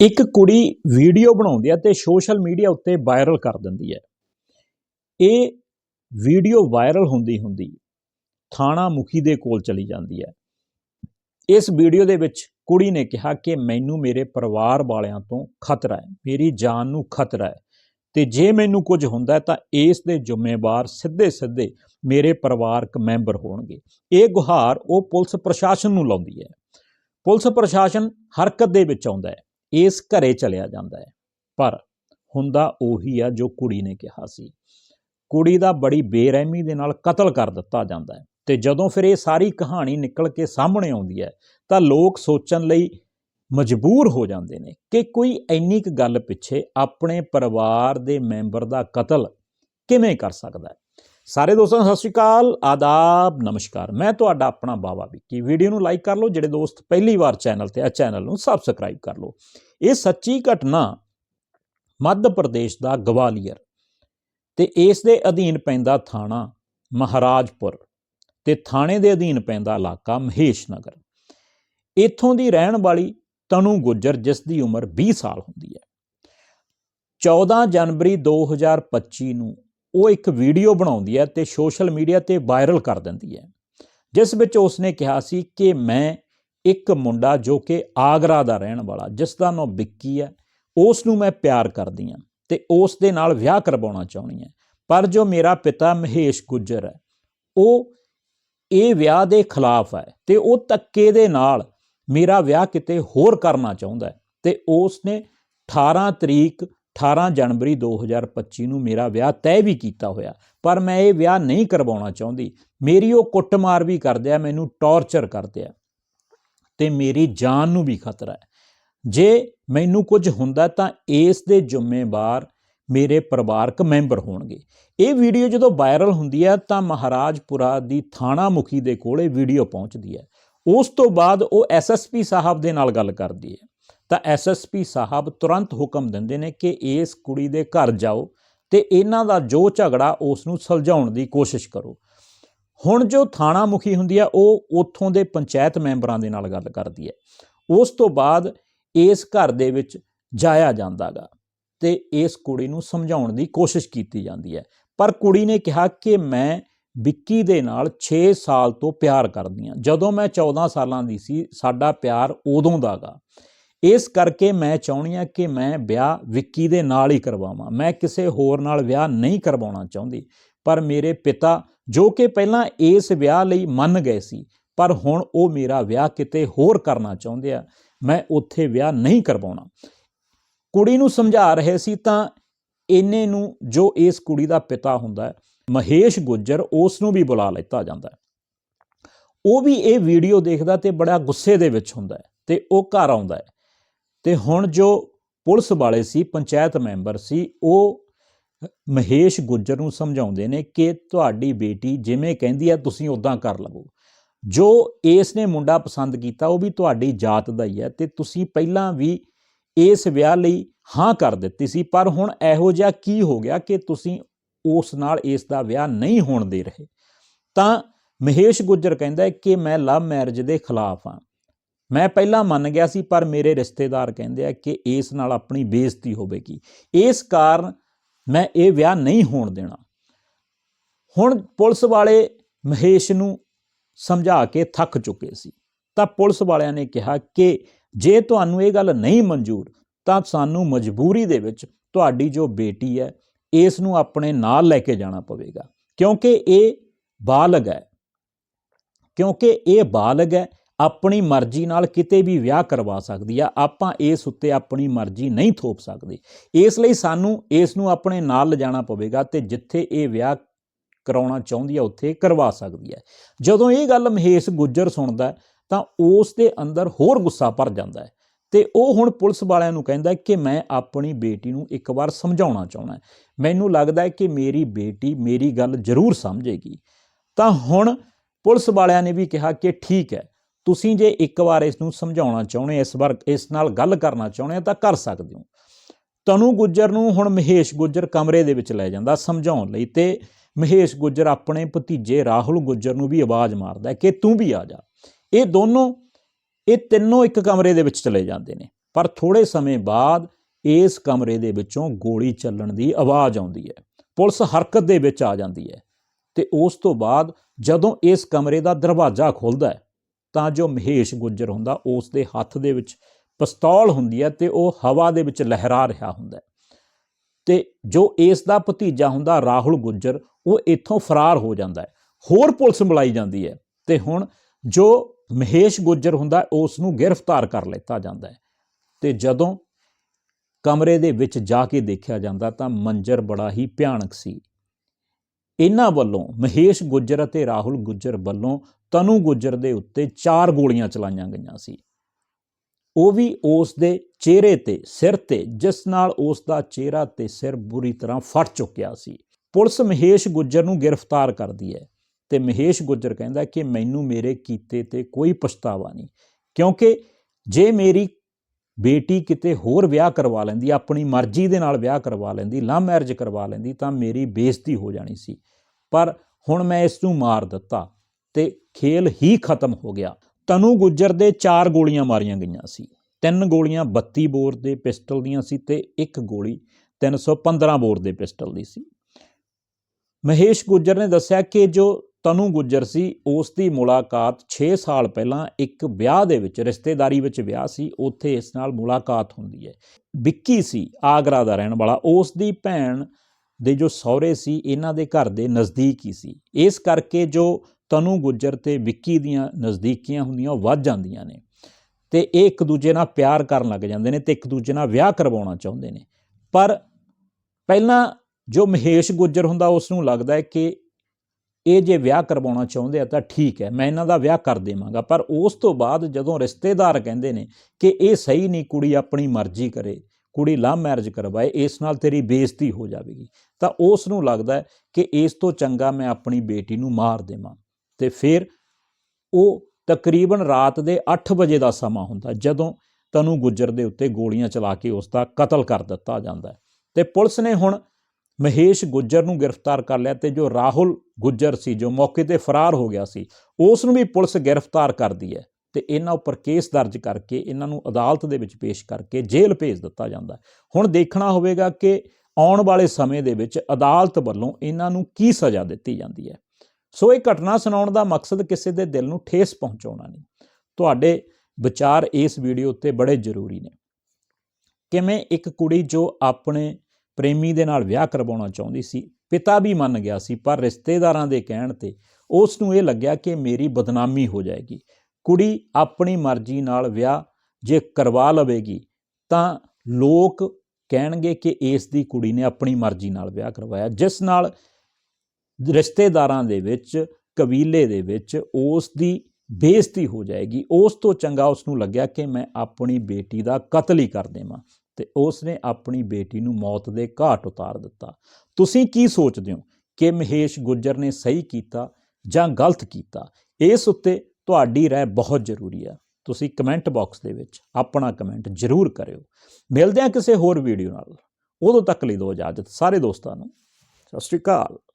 ਇੱਕ ਕੁੜੀ ਵੀਡੀਓ ਬਣਾਉਂਦੀ ਹੈ ਤੇ ਸੋਸ਼ਲ ਮੀਡੀਆ ਉੱਤੇ ਵਾਇਰਲ ਕਰ ਦਿੰਦੀ ਹੈ। ਇਹ ਵੀਡੀਓ ਵਾਇਰਲ ਹੁੰਦੀ ਹੁੰਦੀ ਥਾਣਾ ਮੁਖੀ ਦੇ ਕੋਲ ਚਲੀ ਜਾਂਦੀ ਹੈ। ਇਸ ਵੀਡੀਓ ਦੇ ਵਿੱਚ ਕੁੜੀ ਨੇ ਕਿਹਾ ਕਿ ਮੈਨੂੰ ਮੇਰੇ ਪਰਿਵਾਰ ਵਾਲਿਆਂ ਤੋਂ ਖਤਰਾ ਹੈ, ਮੇਰੀ ਜਾਨ ਨੂੰ ਖਤਰਾ ਹੈ ਤੇ ਜੇ ਮੈਨੂੰ ਕੁਝ ਹੁੰਦਾ ਤਾਂ ਇਸ ਦੇ ਜ਼ਿੰਮੇਵਾਰ ਸਿੱਧੇ ਸਿੱਧੇ ਮੇਰੇ ਪਰਿਵਾਰਕ ਮੈਂਬਰ ਹੋਣਗੇ। ਇਹ ਗੁਹਾਰ ਉਹ ਪੁਲਿਸ ਪ੍ਰਸ਼ਾਸਨ ਨੂੰ ਲਾਉਂਦੀ ਹੈ। ਪੁਲਿਸ ਪ੍ਰਸ਼ਾਸਨ ਹਰਕਤ ਦੇ ਵਿੱਚ ਆਉਂਦਾ ਹੈ। ਇਸ ਘਰੇ ਚਲਿਆ ਜਾਂਦਾ ਹੈ। ਪਰ ਹੁੰਦਾ ਉਹੀ ਆ ਜੋ ਕੁੜੀ ਨੇ ਕਿਹਾ ਸੀ। ਕੁੜੀ ਦਾ ਬੜੀ ਬੇਰਹਿਮੀ ਦੇ ਨਾਲ ਕਤਲ ਕਰ ਦਿੱਤਾ ਜਾਂਦਾ ਹੈ ਤੇ ਜਦੋਂ ਫਿਰ ਇਹ ਸਾਰੀ ਕਹਾਣੀ ਨਿਕਲ ਕੇ ਸਾਹਮਣੇ ਆਉਂਦੀ ਹੈ ਤਾਂ ਲੋਕ ਸੋਚਣ ਲਈ ਮਜਬੂਰ ਹੋ ਜਾਂਦੇ ਨੇ ਕਿ ਕੋਈ ਇੰਨੀ ਕੁ ਗੱਲ ਪਿੱਛੇ ਆਪਣੇ ਪਰਿਵਾਰ ਦੇ ਮੈਂਬਰ ਦਾ ਕਤਲ ਕਿਵੇਂ ਕਰ ਸਕਦਾ ਹੈ। ਸਾਰੇ ਦੋਸਤਾਂ ਸਤਿ ਸ਼੍ਰੀ ਅਕਾਲ, ਆਦਾਬ, ਨਮਸਕਾਰ। ਮੈਂ ਤੁਹਾਡਾ ਆਪਣਾ ਬਾਵਾ ਵਿੱਕੀ। ਵੀਡੀਓ ਨੂੰ ਲਾਈਕ ਕਰ ਲਓ, ਜਿਹੜੇ ਦੋਸਤ ਪਹਿਲੀ ਵਾਰ ਚੈਨਲ ਤੇ ਆ, ਚੈਨਲ ਨੂੰ ਸਬਸਕ੍ਰਾਈਬ ਕਰ ਲਓ। ਇਹ ਸੱਚੀ ਘਟਨਾ ਮੱਧ ਪ੍ਰਦੇਸ਼ ਦਾ ਗਵਾਲੀਅਰ ਤੇ ਇਸ ਦੇ ਅਧੀਨ ਪੈਂਦਾ ਥਾਣਾ ਮਹਾਰਾਜਪੁਰ ਤੇ ਥਾਣੇ ਦੇ ਅਧੀਨ ਪੈਂਦਾ ਇਲਾਕਾ ਮਹੇਸ਼ ਨਗਰ। ਇੱਥੋਂ ਦੀ ਰਹਿਣ ਵਾਲੀ ਤਨੂ ਗੁੱਜਰ, ਜਿਸ ਦੀ ਉਮਰ 20 ਸਾਲ ਹੁੰਦੀ ਹੈ 14 ਜਨਵਰੀ 2025 ਨੂੰ ਉਹ ਇੱਕ ਵੀਡੀਓ ਬਣਾਉਂਦੀ ਹੈ ਤੇ ਸੋਸ਼ਲ ਮੀਡੀਆ ਤੇ ਵਾਇਰਲ ਕਰ ਦਿੰਦੀ ਹੈ। ਜਿਸ ਵਿੱਚ ਉਸਨੇ ਕਿਹਾ ਸੀ ਕਿ ਮੈਂ ਇੱਕ ਮੁੰਡਾ ਜੋ ਕਿ ਆਗਰਾ ਦਾ ਰਹਿਣ ਵਾਲਾ, ਜਿਸ ਦਾ ਨਾਮ ਵਿੱਕੀ ਹੈ ਉਸ ਨੂੰ ਮੈਂ ਪਿਆਰ ਕਰਦੀ ਹਾਂ ਤੇ ਉਸ ਦੇ ਨਾਲ ਵਿਆਹ ਕਰਵਾਉਣਾ ਚਾਹੁੰਦੀ ਹਾਂ। ਪਰ ਜੋ ਮੇਰਾ ਪਿਤਾ ਮਹੇਸ਼ ਗੁੱਜਰ ਹੈ, ਉਹ ਇਹ ਵਿਆਹ ਦੇ ਖਿਲਾਫ ਹੈ ਤੇ ਉਹ ਧੱਕੇ ਦੇ ਨਾਲ ਮੇਰਾ ਵਿਆਹ ਕਿਤੇ ਹੋਰ ਕਰਨਾ ਚਾਹੁੰਦਾ ਹੈ ਤੇ ਉਸ ਨੇ 18 ਤਰੀਕ 18 ਜਨਵਰੀ 2025 ਨੂੰ ਮੇਰਾ ਵਿਆਹ ਤੈਅ ਵੀ ਕੀਤਾ ਹੋਇਆ, ਪਰ ਮੈਂ ਇਹ ਵਿਆਹ ਨਹੀਂ ਕਰਵਾਉਣਾ ਚਾਹੁੰਦੀ। ਮੇਰੀ ਉਹ ਕੁੱਟਮਾਰ ਵੀ ਕਰਦੇ ਆ ਮੈਨੂੰ ਟੌਰਚਰ ਕਰਦੇ ਆ ਤੇ ਮੇਰੀ ਜਾਨ ਨੂੰ ਵੀ ਖਤਰਾ ਹੈ। ਜੇ ਮੈਨੂੰ ਕੁਝ ਹੁੰਦਾ ਤਾਂ ਇਸ ਦੇ ਜ਼ਿੰਮੇਵਾਰ ਮੇਰੇ ਪਰਿਵਾਰਕ ਮੈਂਬਰ ਹੋਣਗੇ। ਇਹ ਵੀਡੀਓ ਜਦੋਂ ਵਾਇਰਲ ਹੁੰਦੀ ਹੈ ਤਾਂ ਮਹਾਰਾਜਪੁਰਾ ਦੀ ਥਾਣਾ ਮੁਖੀ ਦੇ ਕੋਲ ਇਹ ਵੀਡੀਓ ਪਹੁੰਚਦੀ ਹੈ। ਉਸ ਤੋਂ ਬਾਅਦ ਉਹ ਐਸਐਸਪੀ ਸਾਹਿਬ ਦੇ ਨਾਲ ਗੱਲ ਕਰਦੀ ਹੈ। ਤਾਂ ਐਸਐਸਪੀ ਸਾਹਿਬ ਤੁਰੰਤ ਹੁਕਮ ਦਿੰਦੇ ਨੇ ਕਿ ਇਸ ਕੁੜੀ ਦੇ ਘਰ ਜਾਓ ਤੇ ਇਹਨਾਂ ਦਾ ਜੋ ਝਗੜਾ ਉਸ ਨੂੰ ਸੁਲਝਾਉਣ ਦੀ ਕੋਸ਼ਿਸ਼ ਕਰੋ। ਹੁਣ ਜੋ ਥਾਣਾ ਮੁਖੀ ਹੁੰਦੀ ਆ, ਉਹ ਉੱਥੋਂ ਦੇ ਪੰਚਾਇਤ ਮੈਂਬਰਾਂ ਦੇ ਨਾਲ ਗੱਲ ਕਰਦੀ ਹੈ। ਉਸ ਤੋਂ ਬਾਅਦ ਇਸ ਘਰ ਦੇ ਵਿੱਚ ਜਾਇਆ ਜਾਂਦਾਗਾ ਤੇ ਇਸ ਕੁੜੀ ਨੂੰ ਸਮਝਾਉਣ ਦੀ ਕੋਸ਼ਿਸ਼ ਕੀਤੀ ਜਾਂਦੀ ਹੈ। ਪਰ ਕੁੜੀ ਨੇ ਕਿਹਾ ਕਿ ਮੈਂ ਵਿੱਕੀ ਦੇ ਨਾਲ 6 ਸਾਲ ਤੋਂ ਪਿਆਰ ਕਰਦੀ ਹਾਂ। ਜਦੋਂ ਮੈਂ 14 ਸਾਲਾਂ ਦੀ ਸੀ, ਸਾਡਾ ਪਿਆਰ ਉਦੋਂ ਦਾਗਾ ਇਸ ਕਰਕੇ ਮੈਂ ਚਾਹੁੰਦੀ ਹਾਂ ਕਿ ਮੈਂ ਵਿਆਹ ਵਿੱਕੀ ਦੇ ਨਾਲ ਹੀ ਕਰਵਾਵਾਂ। ਮੈਂ ਕਿਸੇ ਹੋਰ ਨਾਲ ਵਿਆਹ ਨਹੀਂ ਕਰਵਾਉਣਾ ਚਾਹੁੰਦੀ। ਪਰ ਮੇਰੇ ਪਿਤਾ, ਜੋ ਕਿ ਪਹਿਲਾਂ ਇਸ ਵਿਆਹ ਲਈ ਮੰਨ ਗਏ ਸੀ, ਪਰ ਹੁਣ ਉਹ ਮੇਰਾ ਵਿਆਹ ਕਿਤੇ ਹੋਰ ਕਰਨਾ ਚਾਹੁੰਦੇ ਆ। ਮੈਂ ਉੱਥੇ ਵਿਆਹ ਨਹੀਂ ਕਰਵਾਉਣਾ। ਕੁੜੀ ਨੂੰ ਸਮਝਾ ਰਹੇ ਸੀ ਤਾਂ ਇਹਨੇ ਨੂੰ ਜੋ ਇਸ ਕੁੜੀ ਦਾ ਪਿਤਾ ਹੁੰਦਾ ਹੈ, ਮਹੇਸ਼ ਗੁੱਜਰ, ਉਸ ਨੂੰ ਵੀ ਬੁਲਾ ਲਿੱਤਾ ਜਾਂਦਾ ਹੈ। ਉਹ ਵੀ ਇਹ ਵੀਡੀਓ ਦੇਖਦਾ ਤੇ ਬੜਾ ਗੁੱਸੇ ਦੇ ਵਿੱਚ ਹੁੰਦਾ ਹੈ ਤੇ ਉਹ ਘਰ ਆਉਂਦਾ ਹੈ। ਤੇ ਹੁਣ ਜੋ ਪੁਲਿਸ ਵਾਲੇ ਸੀ, ਪੰਚਾਇਤ ਮੈਂਬਰ ਸੀ, ਉਹ ਮਹੇਸ਼ ਗੁੱਜਰ ਨੂੰ ਸਮਝਾਉਂਦੇ ਨੇ ਕਿ ਤੁਹਾਡੀ ਬੇਟੀ ਜਿਵੇਂ ਕਹਿੰਦੀ ਹੈ ਤੁਸੀਂ ਉਦਾਂ ਕਰ ਲਵੋ। ਜੋ ਇਸ ਨੇ ਮੁੰਡਾ ਪਸੰਦ ਕੀਤਾ, ਉਹ ਵੀ ਤੁਹਾਡੀ ਜਾਤ ਦਾ ਹੀ ਹੈ ਤੇ ਤੁਸੀਂ ਪਹਿਲਾਂ ਵੀ ਇਸ ਵਿਆਹ ਲਈ ਹਾਂ ਕਰ ਦਿੱਤੀ ਸੀ, ਪਰ ਹੁਣ ਇਹੋ ਜਿਹਾ ਕੀ ਹੋ ਗਿਆ ਕਿ ਤੁਸੀਂ ਉਸ ਨਾਲ ਇਸ ਦਾ ਵਿਆਹ ਨਹੀਂ ਹੋਣ ਦੇ ਰਹੇ। ਤਾਂ ਮਹੇਸ਼ ਗੁੱਜਰ ਕਹਿੰਦਾ ਹੈ ਕਿ ਮੈਂ ਲਵ ਮੈਰਿਜ ਦੇ ਖਿਲਾਫ ਹਾਂ। ਮੈਂ ਪਹਿਲਾਂ ਮੰਨ ਗਿਆ ਸੀ, ਪਰ ਮੇਰੇ ਰਿਸ਼ਤੇਦਾਰ ਕਹਿੰਦੇ ਆ ਕਿ ਇਸ ਨਾਲ ਆਪਣੀ ਬੇਇੱਜ਼ਤੀ ਹੋਵੇਗੀ। ਇਸ ਕਾਰਨ ਮੈਂ ਇਹ ਵਿਆਹ ਨਹੀਂ ਹੋਣ ਦੇਣਾ। ਹੁਣ ਪੁਲਿਸ ਵਾਲੇ ਮਹੇਸ਼ ਨੂੰ ਸਮਝਾ ਕੇ ਥੱਕ ਚੁੱਕੇ ਸੀ। ਤਾਂ ਪੁਲਿਸ ਵਾਲਿਆਂ ਨੇ ਕਿਹਾ ਕਿ ਜੇ ਤੁਹਾਨੂੰ ਇਹ ਗੱਲ ਨਹੀਂ ਮਨਜ਼ੂਰ, ਤਾਂ ਸਾਨੂੰ ਮਜਬੂਰੀ ਦੇ ਵਿੱਚ ਤੁਹਾਡੀ ਜੋ ਬੇਟੀ ਹੈ, ਇਸ ਨੂੰ ਆਪਣੇ ਨਾਲ ਲੈ ਕੇ ਜਾਣਾ ਪਵੇਗਾ। ਕਿਉਂਕਿ ਇਹ ਬਾਲਗ ਹੈ। ਕਿਉਂਕਿ ਇਹ ਬਾਲਗ ਹੈ ਆਪਣੀ ਮਰਜ਼ੀ ਨਾਲ ਕਿਤੇ ਵੀ ਵਿਆਹ ਕਰਵਾ ਸਕਦੀ ਆ। ਆਪਾਂ ਇਸ ਉੱਤੇ ਆਪਣੀ ਮਰਜ਼ੀ ਨਹੀਂ ਥੋਪ ਸਕਦੇ। ਇਸ ਲਈ ਸਾਨੂੰ ਇਸ ਨੂੰ ਆਪਣੇ ਨਾਲ ਲਿਜਾਣਾ ਪਵੇਗਾ ਤੇ ਜਿੱਥੇ ਇਹ ਵਿਆਹ ਕਰਾਉਣਾ ਚਾਹੁੰਦੀ ਆ, ਉੱਥੇ ਕਰਵਾ ਸਕਦੀ ਹੈ ਜਦੋਂ ਇਹ ਗੱਲ ਮਹੇਸ਼ ਗੁੱਜਰ ਸੁਣਦਾ ਤਾਂ ਉਸ ਦੇ ਅੰਦਰ ਹੋਰ ਗੁੱਸਾ ਭਰ ਜਾਂਦਾ ਹੈ ਤੇ ਉਹ ਹੁਣ ਪੁਲਿਸ ਵਾਲਿਆਂ ਨੂੰ ਕਹਿੰਦਾ ਕਿ ਮੈਂ ਆਪਣੀ ਬੇਟੀ ਨੂੰ ਇੱਕ ਵਾਰ ਸਮਝਾਉਣਾ ਚਾਹੁੰਦਾ ਮੈਨੂੰ ਲੱਗਦਾ ਹੈ ਕਿ ਮੇਰੀ ਬੇਟੀ ਮੇਰੀ ਗੱਲ ਜ਼ਰੂਰ ਸਮਝੇਗੀ। ਤਾਂ ਹੁਣ ਪੁਲਿਸ ਵਾਲਿਆਂ ਨੇ ਵੀ ਕਿਹਾ ਕਿ ਠੀਕ ਹੈ ਤੁਸੀਂ ਜੇ ਇੱਕ ਵਾਰ ਇਸ ਨੂੰ ਸਮਝਾਉਣਾ ਚਾਹੁੰਦੇ, ਇਸ ਵਾਰ ਇਸ ਨਾਲ ਗੱਲ ਕਰਨਾ ਚਾਹੁੰਦੇ ਤਾਂ ਕਰ ਸਕਦੇ ਹੋ। ਤਨੂ ਗੁੱਜਰ ਨੂੰ ਹੁਣ ਮਹੇਸ਼ ਗੁੱਜਰ ਕਮਰੇ ਦੇ ਵਿੱਚ ਲੈ ਜਾਂਦਾ ਸਮਝਾਉਣ ਲਈ ਤੇ ਮਹੇਸ਼ ਗੁੱਜਰ ਆਪਣੇ ਭਤੀਜੇ ਰਾਹੁਲ ਗੁੱਜਰ ਨੂੰ ਵੀ ਆਵਾਜ਼ ਮਾਰਦਾ ਕਿ ਤੂੰ ਵੀ ਆ ਜਾ। ਇਹ ਦੋਨੋਂ, ਇਹ ਤਿੰਨੋਂ ਇੱਕ ਕਮਰੇ ਦੇ ਵਿੱਚ ਚਲੇ ਜਾਂਦੇ ਨੇ, ਪਰ ਥੋੜੇ ਸਮੇਂ ਬਾਅਦ ਇਸ ਕਮਰੇ ਦੇ ਵਿੱਚੋਂ ਗੋਲੀ ਚੱਲਣ ਦੀ ਆਵਾਜ਼ ਆਉਂਦੀ ਹੈ। ਪੁਲਿਸ ਹਰਕਤ ਦੇ ਵਿੱਚ ਆ ਜਾਂਦੀ ਹੈ ਤੇ ਉਸ ਤੋਂ ਬਾਅਦ ਜਦੋਂ ਇਸ ਕਮਰੇ ਦਾ ਦਰਵਾਜ਼ਾ ਖੁੱਲਦਾ ਹੈ ਤਾਂ ਜੋ ਮਹੇਸ਼ ਗੁੱਜਰ ਹੁੰਦਾ, ਉਸ ਦੇ ਹੱਥ ਦੇ ਵਿੱਚ ਪਿਸਤੌਲ ਹੁੰਦੀ ਹੈ ਤੇ ਉਹ ਹਵਾ ਦੇ ਵਿੱਚ ਲਹਿਰਾ ਰਿਹਾ ਹੁੰਦਾ ਹੈ। ਤੇ ਜੋ ਇਸ ਦਾ ਭਤੀਜਾ ਹੁੰਦਾ, ਰਾਹੁਲ ਗੁੱਜਰ, ਉਹ ਇੱਥੋਂ ਫਰਾਰ ਹੋ ਜਾਂਦਾ ਹੈ। ਹੋਰ ਪੁਲਿਸ ਬੁਲਾਈ ਜਾਂਦੀ ਹੈ ਤੇ ਹੁਣ ਜੋ ਮਹੇਸ਼ ਗੁੱਜਰ ਹੁੰਦਾ, ਉਸ ਨੂੰ ਗ੍ਰਿਫਤਾਰ ਕਰ ਲਿੱਤਾ ਜਾਂਦਾ ਹੈ। ਤੇ ਜਦੋਂ ਕਮਰੇ ਦੇ ਵਿੱਚ ਜਾ ਕੇ ਦੇਖਿਆ ਜਾਂਦਾ, ਤਾਂ ਮੰਜ਼ਰ ਬੜਾ ਹੀ ਭਿਆਨਕ ਸੀ। ਇਹਨਾਂ ਵੱਲੋਂ ਮਹੇਸ਼ ਗੁੱਜਰ ਅਤੇ ਰਾਹੁਲ ਗੁੱਜਰ ਵੱਲੋਂ ਤਨੂ ਗੁੱਜਰ ਦੇ ਉੱਤੇ ਚਾਰ ਗੋਲੀਆਂ ਚਲਾਈਆਂ ਗਈਆਂ ਸੀ। ਉਹ ਵੀ ਉਸ ਦੇ ਚਿਹਰੇ ਤੇ, ਸਿਰ ਤੇ, ਜਿਸ ਨਾਲ ਉਸ ਦਾ ਚਿਹਰਾ ਤੇ ਸਿਰ ਬੁਰੀ ਤਰ੍ਹਾਂ ਫਟ ਚੁੱਕਿਆ ਸੀ। ਪੁਲਿਸ ਮਹੇਸ਼ ਗੁੱਜਰ ਨੂੰ ਗ੍ਰਿਫਤਾਰ ਕਰਦੀ ਹੈ ਤੇ ਮਹੇਸ਼ ਗੁੱਜਰ ਕਹਿੰਦਾ ਕਿ ਮੈਨੂੰ ਮੇਰੇ ਕੀਤੇ ਤੇ ਕੋਈ ਪਛਤਾਵਾ ਨਹੀਂ, ਕਿਉਂਕਿ ਜੇ ਮੇਰੀ ਬੇਟੀ ਕਿਤੇ ਹੋਰ ਵਿਆਹ ਕਰਵਾ ਲੈਂਦੀ, ਆਪਣੀ ਮਰਜ਼ੀ ਦੇ ਨਾਲ ਵਿਆਹ ਕਰਵਾ ਲੈਂਦੀ, ਲਵ ਮੈਰਿਜ ਕਰਵਾ ਲੈਂਦੀ, ਤਾਂ ਮੇਰੀ ਬੇਇੱਜ਼ਤੀ ਹੋ ਜਾਣੀ ਸੀ। ਪਰ ਹੁਣ ਮੈਂ ਇਸ ਨੂੰ ਮਾਰ ਦਿੱਤਾ। ਤੇ ਖੇਲ ਹੀ ਖਤਮ ਹੋ ਗਿਆ। ਤਨੂ ਗੁੱਜਰ ਦੇ ਚਾਰ ਗੋਲੀਆਂ ਮਾਰੀਆਂ ਗਈਆਂ ਸੀ। ਤਿੰਨ ਗੋਲੀਆਂ 32 ਬੋਰ ਦੇ ਪਿਸਟਲ ਦੀਆਂ ਸੀ ਤੇ ਇੱਕ ਗੋਲੀ 315 ਬੋਰ ਦੇ ਪਿਸਟਲ ਦੀ ਸੀ। ਮਹੇਸ਼ ਗੁੱਜਰ ਨੇ ਦੱਸਿਆ ਕਿ ਜੋ ਤਨੂ ਗੁੱਜਰ ਸੀ, ਉਸ ਦੀ ਮੁਲਾਕਾਤ 6 ਸਾਲ ਪਹਿਲਾਂ ਇੱਕ ਵਿਆਹ ਦੇ ਵਿੱਚ, ਰਿਸ਼ਤੇਦਾਰੀ ਵਿੱਚ ਵਿਆਹ ਸੀ, ਉੱਥੇ ਇਸ ਨਾਲ ਮੁਲਾਕਾਤ ਹੁੰਦੀ ਹੈ। ਵਿੱਕੀ ਸੀ, ਆਗਰਾ ਦਾ ਰਹਿਣ ਵਾਲਾ। ਉਸ ਦੀ ਭੈਣ ਦੇ ਜੋ ਸਹੁਰੇ ਸੀ, ਇਹਨਾਂ ਦੇ ਘਰ ਦੇ ਨਜ਼ਦੀਕ ਹੀ ਸੀ। ਇਸ ਕਰਕੇ ਜੋ ਤਨੂ ਗੁੱਜਰ ਤੇ ਵਿੱਕੀ ਦੀਆਂ ਨਜ਼ਦੀਕੀਆਂ ਹੁੰਦੀਆਂ, ਉਹ ਵੱਧ ਜਾਂਦੀਆਂ ਨੇ। ਤੇ ਇਹ ਇੱਕ ਦੂਜੇ ਨਾਲ ਪਿਆਰ ਕਰਨ ਲੱਗ ਜਾਂਦੇ ਨੇ ਤੇ ਇੱਕ ਦੂਜੇ ਨਾਲ ਵਿਆਹ ਕਰਵਾਉਣਾ ਚਾਹੁੰਦੇ ਨੇ। ਪਰ ਪਹਿਲਾਂ ਜੋ ਮਹੇਸ਼ ਗੁੱਜਰ ਹੁੰਦਾ ਉਸ ਨੂੰ ਲੱਗਦਾ ਹੈ ਕਿ ਇਹ ਜੇ ਵਿਆਹ ਕਰਵਾਉਣਾ ਚਾਹੁੰਦੇ ਆ ਤਾਂ ਠੀਕ ਹੈ, ਮੈਂ ਇਹਨਾਂ ਦਾ ਵਿਆਹ ਕਰ ਦੇਵਾਂਗਾ। ਪਰ ਉਸ ਤੋਂ ਬਾਅਦ ਜਦੋਂ ਰਿਸ਼ਤੇਦਾਰ ਕਹਿੰਦੇ ਨੇ ਕਿ ਇਹ ਸਹੀ ਨਹੀਂ, ਕੁੜੀ ਆਪਣੀ ਮਰਜ਼ੀ ਕਰੇ, ਕੁੜੀ ਲਵ ਮੈਰਿਜ ਕਰਵਾਏ, ਇਸ ਨਾਲ ਤੇਰੀ ਬੇਇੱਜ਼ਤੀ ਹੋ ਜਾਵੇਗੀ। ਤਾਂ ਉਸ ਨੂੰ ਲੱਗਦਾ ਕਿ ਇਸ ਤੋਂ ਚੰਗਾ ਮੈਂ ਆਪਣੀ ਬੇਟੀ ਨੂੰ ਮਾਰ ਦੇਵਾਂ। ਤੇ ਫਿਰ ਉਹ ਤਕਰੀਬਨ ਰਾਤ ਦੇ 8 ਵਜੇ ਦਾ ਸਮਾਂ ਹੁੰਦਾ ਜਦੋਂ ਤਨੂ ਗੁੱਜਰ ਦੇ ਉੱਤੇ ਗੋਲੀਆਂ ਚਲਾ ਕੇ ਉਸ ਦਾ ਕਤਲ ਕਰ ਦਿੱਤਾ ਜਾਂਦਾ ਹੈ। ਤੇ ਪੁਲਿਸ ਨੇ ਹੁਣ ਮਹੇਸ਼ ਗੁੱਜਰ ਨੂੰ ਗ੍ਰਿਫਤਾਰ ਕਰ ਲਿਆ ਤੇ ਜੋ ਰਾਹੁਲ ਗੁੱਜਰ ਸੀ, ਜੋ ਮੌਕੇ ਤੇ ਫਰਾਰ ਹੋ ਗਿਆ ਸੀ, ਉਸ ਨੂੰ ਵੀ ਪੁਲਿਸ ਗ੍ਰਿਫਤਾਰ ਕਰਦੀ ਹੈ ਤੇ ਇਹਨਾਂ ਉੱਪਰ ਕੇਸ ਦਰਜ ਕਰਕੇ ਇਹਨਾਂ ਨੂੰ ਅਦਾਲਤ ਦੇ ਵਿੱਚ ਪੇਸ਼ ਕਰਕੇ ਜੇਲ੍ਹ ਭੇਜ ਦਿੱਤਾ ਜਾਂਦਾ ਹੁਣ ਦੇਖਣਾ ਹੋਵੇਗਾ ਕਿ ਆਉਣ ਵਾਲੇ ਸਮੇਂ ਦੇ ਵਿੱਚ ਅਦਾਲਤ ਵੱਲੋਂ ਇਹਨਾਂ ਨੂੰ ਕੀ ਸਜ਼ਾ ਦਿੱਤੀ ਜਾਂਦੀ ਹੈ। ਸੋ ਇਹ ਘਟਨਾ ਸੁਣਾਉਣ ਦਾ ਮਕਸਦ ਕਿਸੇ ਦੇ ਦਿਲ ਨੂੰ ਠੇਸ ਪਹੁੰਚਾਉਣਾ ਨਹੀਂ। ਤੁਹਾਡੇ ਵਿਚਾਰ ਇਸ ਵੀਡੀਓ ਉੱਤੇ ਬੜੇ ਜ਼ਰੂਰੀ ਨੇ। ਕਿਵੇਂ ਇੱਕ ਕੁੜੀ ਜੋ ਆਪਣੇ ਪ੍ਰੇਮੀ ਦੇ ਨਾਲ ਵਿਆਹ ਕਰਵਾਉਣਾ ਚਾਹੁੰਦੀ ਸੀ, ਪਿਤਾ ਵੀ ਮੰਨ ਗਿਆ ਸੀ, ਪਰ ਰਿਸ਼ਤੇਦਾਰਾਂ ਦੇ ਕਹਿਣ ਤੇ ਉਸ ਨੂੰ ਇਹ ਲੱਗਿਆ ਕਿ ਮੇਰੀ ਬਦਨਾਮੀ ਹੋ ਜਾਏਗੀ। ਕੁੜੀ ਆਪਣੀ ਮਰਜ਼ੀ ਨਾਲ ਵਿਆਹ ਜੇ ਕਰਵਾ ਲਵੇਗੀ, ਤਾਂ ਲੋਕ ਕਹਿਣਗੇ ਕਿ ਇਸ ਦੀ ਕੁੜੀ ਨੇ ਆਪਣੀ ਮਰਜ਼ੀ ਨਾਲ ਵਿਆਹ ਕਰਵਾਇਆ, ਜਿਸ ਨਾਲ ਰਿਸ਼ਤੇਦਾਰਾਂ ਦੇ ਵਿੱਚ ਕਬੀਲੇ ਦੇ ਵਿੱਚ ਉਸ ਦੀ ਬੇਇੱਜ਼ਤੀ ਹੋ ਜਾਏਗੀ ਉਸ ਤੋਂ ਚੰਗਾ ਉਸ ਨੂੰ ਲੱਗਿਆ ਕਿ ਮੈਂ ਆਪਣੀ ਬੇਟੀ ਦਾ ਕਤਲ ਹੀ ਕਰ ਦੇਵਾਂ ਤੇ ਉਸ ਨੇ ਆਪਣੀ ਬੇਟੀ ਨੂੰ ਮੌਤ ਦੇ ਘਾਟ ਉਤਾਰ ਦਿੱਤਾ ਤੁਸੀਂ ਕੀ ਸੋਚਦੇ ਹੋ ਕਿ ਮਹੇਸ਼ ਗੁੱਜਰ ਨੇ ਸਹੀ ਕੀਤਾ ਜਾਂ ਗਲਤ ਕੀਤਾ ਇਸ ਉੱਤੇ ਤੁਹਾਡੀ رائے ਬਹੁਤ ਜ਼ਰੂਰੀ ਹੈ ਤੁਸੀਂ ਕਮੈਂਟ ਬਾਕਸ ਦੇ ਵਿੱਚ ਆਪਣਾ ਕਮੈਂਟ ਜ਼ਰੂਰ ਕਰਿਓ ਮਿਲਦੇ ਹਾਂ ਕਿਸੇ ਹੋਰ ਵੀਡੀਓ ਨਾਲ ਉਦੋਂ ਤੱਕ ਲਈ ਦਿਓ ਇਜਾਜ਼ਤ ਸਾਰੇ ਦੋਸਤਾਂ ਨੂੰ ਸਤਿ ਸ਼੍ਰੀ ਅਕਾਲ